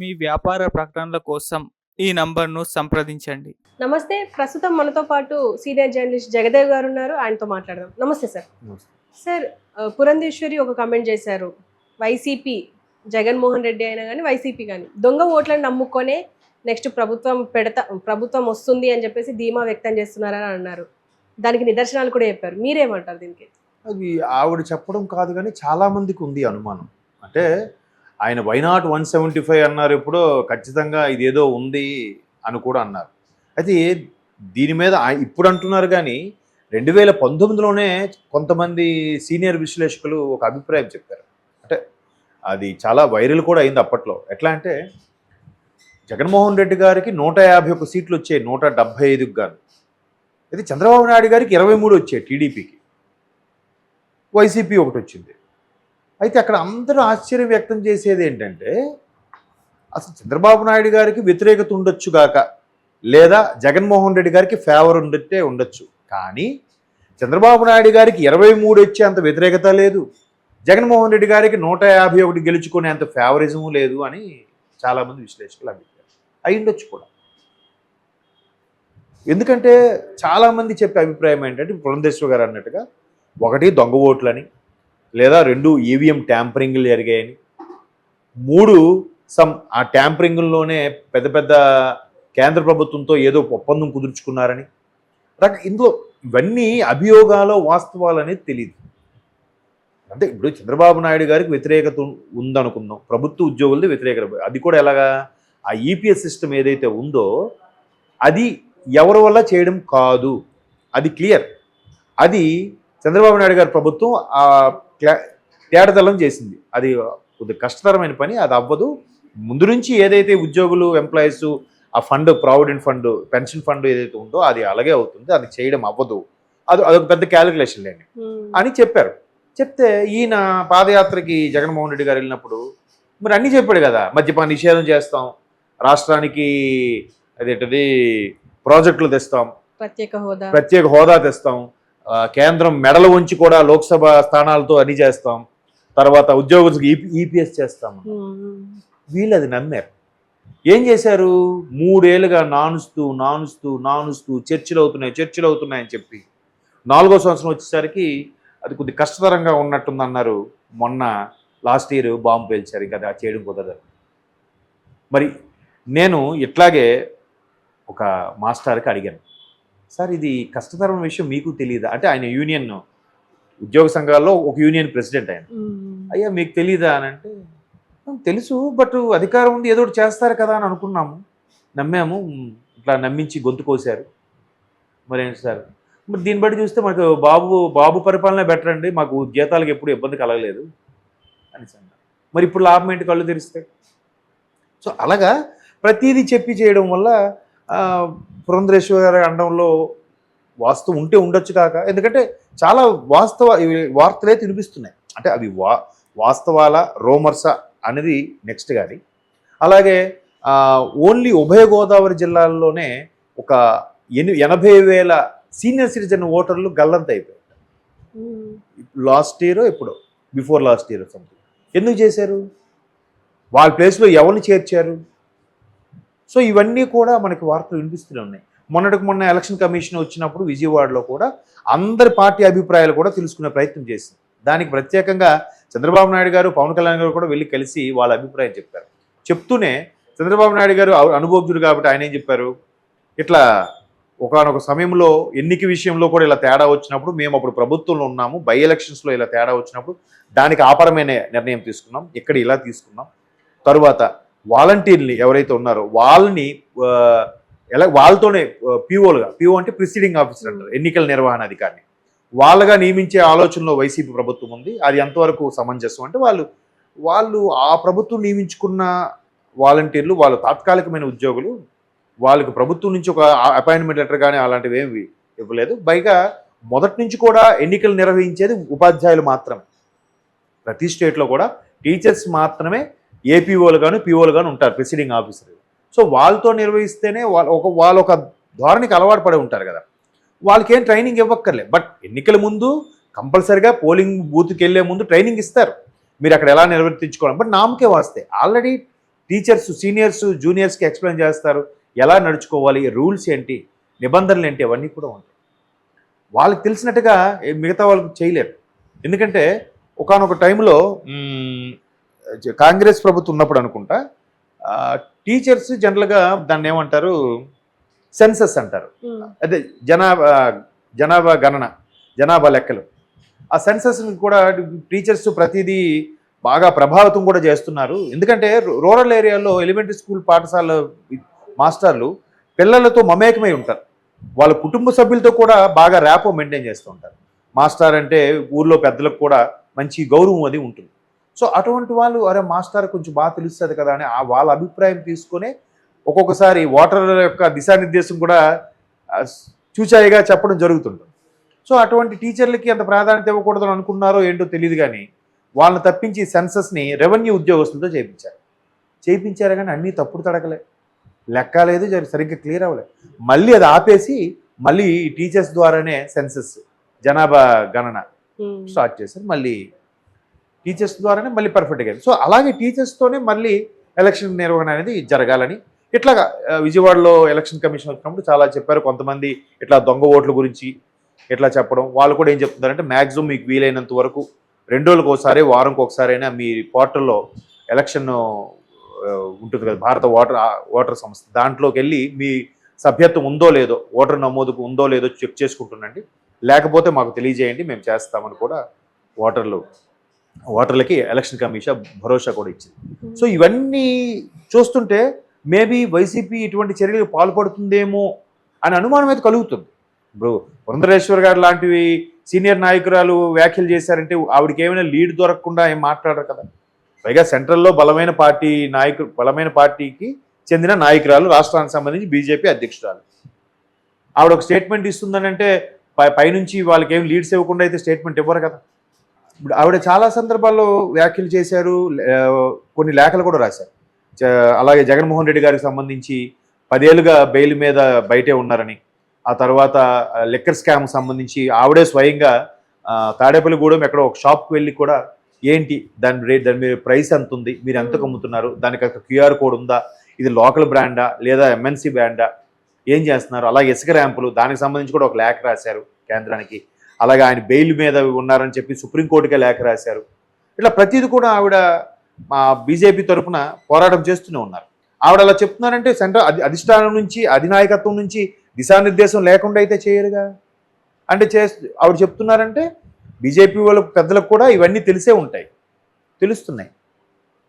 మీ వ్యాపార ప్రకటనల కోసం ఈ నంబర్ను సంప్రదించండి. నమస్తే ప్రస్తుతం మనతో పాటు సీనియర్ జర్నలిస్ట్ జగదేవ్ గారు ఉన్నారు. ఆయనతో మాట్లాడదాం. నమస్తే సార్. సార్ పురంధేశ్వరి ఒక కమెంట్ చేశారు. వైసీపీ జగన్మోహన్ రెడ్డి అయినా కానీ వైసీపీ కానీ దొంగ ఓట్లను నమ్ముకొనే నెక్స్ట్ ప్రభుత్వం పెడతా ప్రభుత్వం వస్తుంది అని చెప్పేసి ధీమా వ్యక్తం చేస్తున్నారని అన్నారు. దానికి నిదర్శనాలు కూడా చెప్పారు. మీరేమంటారు దీనికి అది ఆవిడ చెప్పడం కాదు కానీ చాలా మందికి ఉంది అనుమానం. అంటే ఆయన వైనాట్ వన్ సెవెంటీ ఫైవ్ అన్నారు ఎప్పుడో ఖచ్చితంగా ఇదేదో ఉంది అని కూడా అన్నారు. అయితే దీని మీద ఇప్పుడు అంటున్నారు కానీ రెండు వేల పంతొమ్మిదిలోనే కొంతమంది సీనియర్ విశ్లేషకులు ఒక అభిప్రాయం చెప్పారు. అంటే అది చాలా వైరల్ కూడా అయింది అప్పట్లో. ఎట్లా అంటే జగన్మోహన్ రెడ్డి గారికి నూట యాభై ఒక్క సీట్లు వచ్చాయి నూట డెబ్బై ఐదుకు గాను. అయితే చంద్రబాబు నాయుడు గారికి ఇరవై మూడు వచ్చాయి టీడీపీకి. వైసీపీ ఒకటి వచ్చింది. అయితే అక్కడ అందరూ ఆశ్చర్యం వ్యక్తం చేసేది ఏంటంటే అసలు చంద్రబాబు నాయుడు గారికి వ్యతిరేకత ఉండొచ్చు గాక లేదా జగన్మోహన్ రెడ్డి గారికి ఫేవర్ ఉండట్టే ఉండొచ్చు. కానీ చంద్రబాబు నాయుడు గారికి ఇరవై మూడు వచ్చే అంత వ్యతిరేకత లేదు. జగన్మోహన్ రెడ్డి గారికి నూట యాభై ఒకటి గెలుచుకునే అంత ఫేవరిజము లేదు అని చాలామంది విశ్లేషకులు అభిప్రాయం. అయి ఉండొచ్చు కూడా. ఎందుకంటే చాలామంది చెప్పే అభిప్రాయం ఏంటంటే పురంధేశ్వర గారు అన్నట్టుగా ఒకటి దొంగ ఓట్లని లేదా రెండు ఈవీఎం ట్యాంపరింగ్లు జరిగాయని. మూడు సమ్ ఆ ట్యాంపరింగ్లోనే పెద్ద పెద్ద కేంద్ర ప్రభుత్వంతో ఏదో ఒప్పందం కుదుర్చుకున్నారని. రక ఇందులో ఇవన్నీ అభియోగాల వాస్తవాలనేది తెలియదు అంటే ఇప్పుడు చంద్రబాబు నాయుడు గారికి వ్యతిరేకత ఉందనుకుందాం. ప్రభుత్వ ఉద్యోగులది వ్యతిరేకత. అది కూడా ఎలాగా? ఆ ఈపీఎస్ సిస్టమ్ ఏదైతే ఉందో అది ఎవరి వల్ల చేయడం కాదు. అది క్లియర్. అది చంద్రబాబు నాయుడు గారి ప్రభుత్వం ఆ క్లా- తేడతలం చేసింది. అది కొద్దిగా కష్టతరమైన పని అది అవ్వదు. ముందు నుంచి ఏదైతే ఉద్యోగులు ఎంప్లాయీస్ ఆ fund provident fund pension fund ఏదైతే ఉందో అది అలాగే అవుతుంది. అది చేయడం అవ్వదు. అది అదొక పెద్ద క్యాలిక్యులేషన్ లేండి. అని చెప్పారు. చెప్తే ఈయన పాదయాత్రకి జగన్మోహన్ రెడ్డి గారు వెళ్ళినప్పుడు మరి అన్నీ చెప్పాడు కదా మద్యపాన నిషేధం చేస్తాం రాష్ట్రానికి అదేంటది ప్రాజెక్టులు తెస్తాం ప్రత్యేక హోదా. ప్రత్యేక హోదా తెస్తాం కేంద్రం మెడలు ఉంచి కూడా లోక్సభ స్థానాలతో అన్ని చేస్తాం. తర్వాత ఉద్యోగులకు ఈపీఎస్ చేస్తాం. వీళ్ళు అది నమ్మారు. ఏం చేశారు? మూడేళ్ళుగా నానుస్తూ నానుస్తూ నానుస్తూ చర్చలు అవుతున్నాయి చర్చలు అవుతున్నాయి అని చెప్పి. నాలుగో సంవత్సరం వచ్చేసరికి అది కొద్ది కష్టతరంగా ఉన్నట్టుంది అన్నారు మొన్న లాస్ట్ ఇయర్ బాంబు పేల్చారు ఇంకా అది చేయడం కుదరదు. మరి నేను ఇట్లాగే ఒక మాస్టర్కి అడిగాను. సార్ ఇది కష్టతరమైన విషయం మీకు తెలియదా అంటే ఆయన యూనియన్ ఉద్యోగ సంఘాల్లో ఒక యూనియన్ ప్రెసిడెంట్ ఆయన. అయ్యా మీకు తెలీదా అని అంటే "ఆ, తెలుసు బట్ అధికారం ఉంది ఏదో ఒకటి చేస్తారు కదా అని అనుకున్నాము. నమ్మాము ఇట్లా నమ్మించి గొంతు కోసారు. మరి ఏంటి సార్? మరి దీన్ని బట్టి చూస్తే మాకు బాబు బాబు పరిపాలన బెటర్ అండి మాకు జీతాలకు ఎప్పుడు ఇబ్బంది కలగలేదు అని మరి ఇప్పుడు లాభం ఏంటి కళ్ళు తెరిస్తే? సో అలాగా ప్రతిదీ చెప్పి చేయడం వల్ల పురంధరేశ్వర గారి అండంలో వాస్తవం ఉంటే ఉండొచ్చు కాక ఎందుకంటే చాలా వాస్తవ వార్తలే తినిపిస్తున్నాయి. అంటే అవి వా వాస్తవాల రోమర్సా అనేది నెక్స్ట్ కానీ అలాగే ఓన్లీ ఉభయ గోదావరి జిల్లాల్లోనే ఒక ఎని ఎనభై వేల సీనియర్ సిటిజన్ ఓటర్లు గల్లంత అయిపోయారు. లాస్ట్ ఇయర్ ఎప్పుడో బిఫోర్ లాస్ట్ ఇయర్ సంథింగ్. ఎందుకు చేశారు? వాళ్ళ ప్లేస్లో ఎవరిని చేర్చారు? సో ఇవన్నీ కూడా మనకి వార్తలు వినిపిస్తూనే ఉన్నాయి. మొన్నటికి మొన్న ఎలక్షన్ కమిషన్ వచ్చినప్పుడు విజయవాడలో కూడా అందరి పార్టీ అభిప్రాయాలు కూడా తెలుసుకునే ప్రయత్నం చేసింది. దానికి ప్రత్యేకంగా చంద్రబాబు నాయుడు గారు పవన్ కళ్యాణ్ గారు కూడా వెళ్ళి కలిసి వాళ్ళ అభిప్రాయం చెప్పారు. చెప్తూనే చంద్రబాబు నాయుడు గారు అను- అనుభవజ్ఞుడు కాబట్టి ఆయన ఏం చెప్పారు? ఇట్లా ఒకనొక సమయంలో ఎన్నిక విషయంలో కూడా ఇలా తేడా వచ్చినప్పుడు మేము అప్పుడు ప్రభుత్వంలో ఉన్నాము బై ఎలక్షన్స్లో ఇలా తేడా వచ్చినప్పుడు దానికి ఆపరమైన నిర్ణయం తీసుకున్నాం ఇక్కడ ఇలా తీసుకున్నాం. తరువాత వాలంటీర్ని ఎవరైతే ఉన్నారో వాళ్ళని ఎలా వాళ్ళతోనే పీఓలుగా పీఓ అంటే ప్రిసీడింగ్ ఆఫీసర్ అంటారు ఎన్నికల నిర్వహణ అధికారిని. వాళ్ళగా నియమించే ఆలోచనలో వైసీపీ ప్రభుత్వం ఉంది అది ఎంతవరకు సమంజసం అంటే వాళ్ళు వాళ్ళు ఆ ప్రభుత్వం నియమించుకున్న వాలంటీర్లు వాళ్ళు తాత్కాలికమైన ఉద్యోగులు వాళ్ళకి ప్రభుత్వం నుంచి ఒక అపాయింట్మెంట్ లెటర్ కానీ అలాంటివి ఏమి ఇవ్వలేదు. పైగా మొదటి నుంచి కూడా ఎన్నికలు నిర్వహించేది ఉపాధ్యాయులు మాత్రమే. ప్రతి స్టేట్లో కూడా టీచర్స్ మాత్రమే ఏపీఓలు కానీ పీఓలు కానీ ఉంటారు ప్రిసీడింగ్ ఆఫీసర్ సో వాళ్ళతో నిర్వహిస్తేనే వాళ్ళ ఒక వాళ్ళ ఒక ధోరణికి అలవాటు పడి ఉంటారు కదా. వాళ్ళకి ఏం ట్రైనింగ్ ఇవ్వక్కర్లే. బట్ ఎన్నికల ముందు కంపల్సరిగా పోలింగ్ బూత్కి వెళ్ళే ముందు ట్రైనింగ్ ఇస్తారు. మీరు అక్కడ ఎలా నిర్వర్తించుకోవాలి బట్ నామకే వాస్తే. ఆల్రెడీ టీచర్స్ సీనియర్స్ జూనియర్స్కి ఎక్స్ప్లెయిన్ చేస్తారు. ఎలా నడుచుకోవాలి? రూల్స్ ఏంటి? నిబంధనలు ఏంటి? అవన్నీ కూడా ఉంటాయి. వాళ్ళకి తెలిసినట్టుగా మిగతా వాళ్ళకి చేయలేరు. ఎందుకంటే ఒకనొక టైంలో కాంగ్రెస్ ప్రభుత్వం ఉన్నప్పుడు అనుకుంటా టీచర్స్ జనరల్గా దాన్ని ఏమంటారు సెన్సస్ అంటారు. ఉమ్, అదే జనాభా జనాభా గణన జనాభా లెక్కలు. ఆ సెన్సస్ కూడా టీచర్స్ ప్రతిదీ బాగా ప్రభావితం కూడా చేస్తున్నారు. ఎందుకంటే రూరల్ ఏరియాలో ఎలిమెంటరీ స్కూల్ పాఠశాల మాస్టర్లు పిల్లలతో మమేకమై ఉంటారు. వాళ్ళ కుటుంబ సభ్యులతో కూడా బాగా ర్యాపో మెయింటైన్ చేస్తూ ఉంటారు. మాస్టర్ అంటే ఊర్లో పెద్దలకు కూడా మంచి గౌరవం అది ఉంటుంది. సో అటువంటి వాళ్ళు అరే మాస్టర్ కొంచెం బాగా తెలుస్తుంది కదా అని ఆ వాళ్ళ అభిప్రాయం తీసుకొని ఒక్కొక్కసారి ఓటర్ యొక్క దిశానిర్దేశం కూడా చూచాయిగా చెప్పడం జరుగుతుంటుంది. సో అటువంటి టీచర్లకి అంత ప్రాధాన్యత ఇవ్వకూడదు అని అనుకున్నారో ఏంటో తెలియదు కానీ వాళ్ళని తప్పించి సెన్సస్ని రెవెన్యూ ఉద్యోగస్తులతో చేయించారు. చేయించారు కానీ అన్నీ తప్పుడు తడకలే. లెక్క లేదు సరిగ్గా క్లియర్ అవ్వలేదు మళ్ళీ అది ఆపేసి మళ్ళీ ఈ టీచర్స్ ద్వారానే సెన్సస్ జనాభా గణన. స్టార్ట్ చేశారు. మళ్ళీ టీచర్స్ ద్వారానే మళ్ళీ పర్ఫెక్ట్గా అయింది సో అలాగే టీచర్స్తోనే మళ్ళీ ఎలక్షన్ నిర్వహణ అనేది జరగాలని. ఇట్లాగా విజయవాడలో ఎలక్షన్ కమిషన్ వచ్చినప్పుడు చాలా చెప్పారు. కొంతమంది ఇట్లా దొంగ ఓట్ల గురించి ఇట్లా చెప్పడం. వాళ్ళు కూడా ఏం చెప్తున్నారంటే మ్యాక్సిమం మీకు వీలైనంత వరకు రెండు రోజులకు ఒకసారి వారంకి అయినా మీ పోర్టల్లో ఎలక్షన్ ఉంటుంది కదా భారత ఓటర్ ఓటర్ సంస్థ. దాంట్లోకి వెళ్ళి మీ సభ్యత్వం ఉందో లేదో ఓటర్ నమోదుకు ఉందో లేదో చెక్ చేసుకుంటుండండి. లేకపోతే మాకు తెలియజేయండి మేము చేస్తామని కూడా ఓటర్లు ఓటర్లకి ఎలక్షన్ కమిషన్ భరోసా కూడా ఇచ్చింది. సో ఇవన్నీ చూస్తుంటే మేబీ వైసీపీ ఇటువంటి చర్యలకు పాల్పడుతుందేమో అని అనుమానం అయితే కలుగుతుంది. ఇప్పుడు పురంధరేశ్వర్ గారు లాంటివి సీనియర్ నాయకురాలు వ్యాఖ్యలు చేశారంటే ఆవిడకి ఏమైనా లీడ్ దొరకకుండా ఏం మాట్లాడరు కదా. పైగా సెంట్రల్లో బలమైన పార్టీ నాయకు బలమైన పార్టీకి చెందిన నాయకురాలు రాష్ట్రానికి సంబంధించి బీజేపీ అధ్యక్షురాలు. ఆవిడ ఒక స్టేట్మెంట్ ఇస్తుందని అంటే పై పైనుంచి వాళ్ళకి ఏం లీడ్స్ ఇవ్వకుండా అయితే స్టేట్మెంట్ ఇవ్వరు కదా. ఇప్పుడు ఆవిడ చాలా సందర్భాల్లో వ్యాఖ్యలు చేశారు కొన్ని లేఖలు కూడా రాశారు. అలాగే జగన్మోహన్ రెడ్డి గారికి సంబంధించి పదేళ్ళుగా బెయిల్ మీద బయటే ఉన్నారని ఆ తర్వాత లెక్కర్ స్కామ్ సంబంధించి ఆవిడే స్వయంగా తాడేపల్లిగూడెం ఎక్కడో ఒక షాప్కి వెళ్ళి కూడా ఏంటి దాని రేట్ దాని మీద ప్రైస్ ఎంత ఉంది? మీరు ఎంత అమ్ముతున్నారు? దానికి ఒక క్యూఆర్ కోడ్ ఉందా? ఇది లోకల్ బ్రాండా? లేదా ఎంఎన్సీ బ్రాండా? ఏం చేస్తున్నారు? అలాగే ఇసుక ర్యాంపులు దానికి సంబంధించి కూడా ఒక లేఖ రాశారు కేంద్రానికి. అలాగే ఆయన బెయిల్ మీద ఉన్నారని చెప్పి సుప్రీంకోర్టుకే లేఖ రాశారు. ఇట్లా ప్రతిదీ కూడా ఆవిడ మా బీజేపీ తరఫున పోరాటం చేస్తూనే ఉన్నారు. ఆవిడ అలా చెప్తున్నారంటే సెంట్రల్ అధి అధిష్టానం నుంచి అధినాయకత్వం నుంచి దిశానిర్దేశం లేకుండా అయితే చేయరుగా? అంటే చే ఆవిడ చెప్తున్నారంటే బీజేపీ వాళ్ళ పెద్దలకు కూడా ఇవన్నీ తెలిసే ఉంటాయి. తెలుస్తున్నాయి.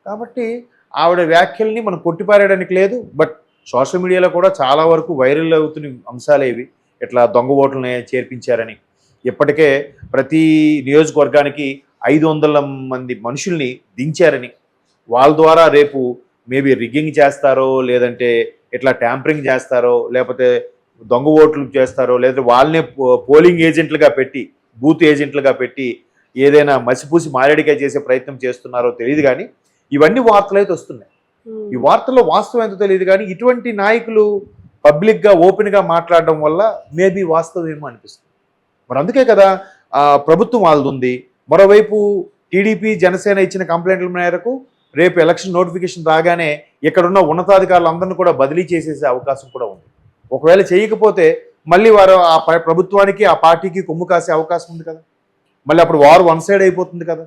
కాబట్టి ఆవిడ వ్యాఖ్యల్ని మనం కొట్టిపారేయడానికి లేదు. బట్ సోషల్ మీడియాలో కూడా చాలా వరకు వైరల్ అవుతున్న అంశాలేవి ఇట్లా దొంగ ఓట్లని చేర్పించారని ఇప్పటికే ప్రతి నియోజకవర్గానికి ఐదు వందల మంది మనుషుల్ని దించారని. వాళ్ళ ద్వారా రేపు మేబీ రిగ్గింగ్ చేస్తారో లేదంటే ఇట్లా ట్యాంపరింగ్ చేస్తారో లేకపోతే దొంగ ఓట్లు చేస్తారో లేదా వాళ్ళనే పోలింగ్ ఏజెంట్లుగా పెట్టి బూత్ ఏజెంట్లుగా పెట్టి ఏదైనా మసిపూసి మారేడిగా చేసే ప్రయత్నం చేస్తున్నారో తెలియదు కానీ ఇవన్నీ వార్తలు అయితే వస్తున్నాయి. ఈ వార్తల్లో వాస్తవం ఎంతో తెలియదు కానీ ఇటువంటి నాయకులు పబ్లిక్గా ఓపెన్గా మాట్లాడడం వల్ల మేబీ వాస్తవం ఏమో అనిపిస్తుంది. మరి అందుకే కదా ప్రభుత్వం వాళ్ళది మరోవైపు టీడీపీ జనసేన ఇచ్చిన కంప్లైంట్ల మేరకు రేపు ఎలక్షన్ నోటిఫికేషన్ రాగానే ఇక్కడున్న ఉన్నతాధికారులు అందరిని కూడా బదిలీ చేసేసే అవకాశం కూడా ఉంది. ఒకవేళ చేయకపోతే మళ్ళీ వారు ఆ ప- ప్రభుత్వానికి ఆ పార్టీకి కొమ్ము కాసే అవకాశం ఉంది కదా. మళ్ళీ అప్పుడు వారు వన్ సైడ్ అయిపోతుంది కదా.